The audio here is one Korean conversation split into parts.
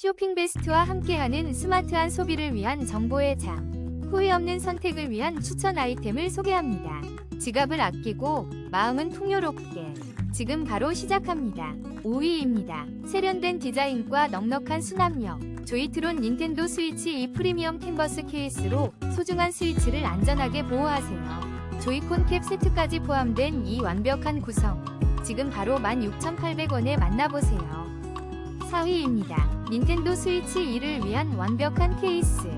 쇼핑 베스트와 함께하는 스마트한 소비를 위한 정보의 장. 후회 없는 선택을 위한 추천 아이템을 소개합니다. 지갑을 아끼고 마음은 풍요롭게. 지금 바로 시작합니다. 5위입니다. 세련된 디자인과 넉넉한 수납력. 조이트론 닌텐도 스위치 2 프리미엄 캔버스 케이스로 소중한 스위치를 안전하게 보호하세요. 조이콘 캡 세트까지 포함된 이 완벽한 구성. 지금 바로 16,800원에 만나보세요. 4위입니다. 닌텐도 스위치 2를 위한 완벽한 케이스.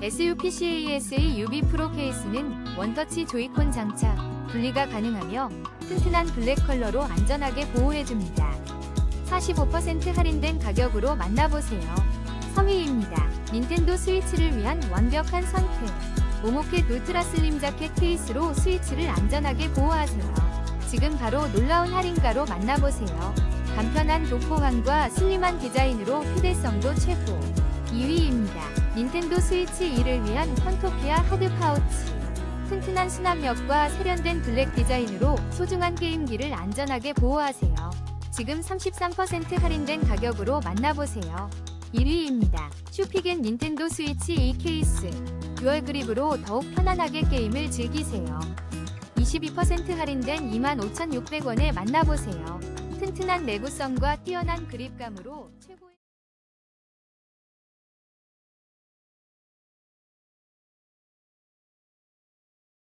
SUPCAS의 UB 프로 케이스는 원터치 조이콘 장착, 분리가 가능하며 튼튼한 블랙 컬러로 안전하게 보호해줍니다. 45% 할인된 가격으로 만나보세요. 3위입니다. 닌텐도 스위치를 위한 완벽한 선택. 모모켓 울트라 슬림 자켓 케이스로 스위치를 안전하게 보호하세요. 지금 바로 놀라운 할인가로 만나보세요. 간편한 도포함과 슬림한 디자인으로 휴대성도 최고. 2위입니다. 닌텐도 스위치 2를 위한 펀토피아 하드 파우치. 튼튼한 수납력과 세련된 블랙 디자인으로 소중한 게임기를 안전하게 보호하세요. 지금 33% 할인된 가격으로 만나보세요. 1위입니다. 슈피겐 닌텐도 스위치 2 케이스. 듀얼 그립으로 더욱 편안하게 게임을 즐기세요. 22% 할인된 25,600원에 만나보세요. 튼튼한 내구성과 뛰어난 그립감으로 최고의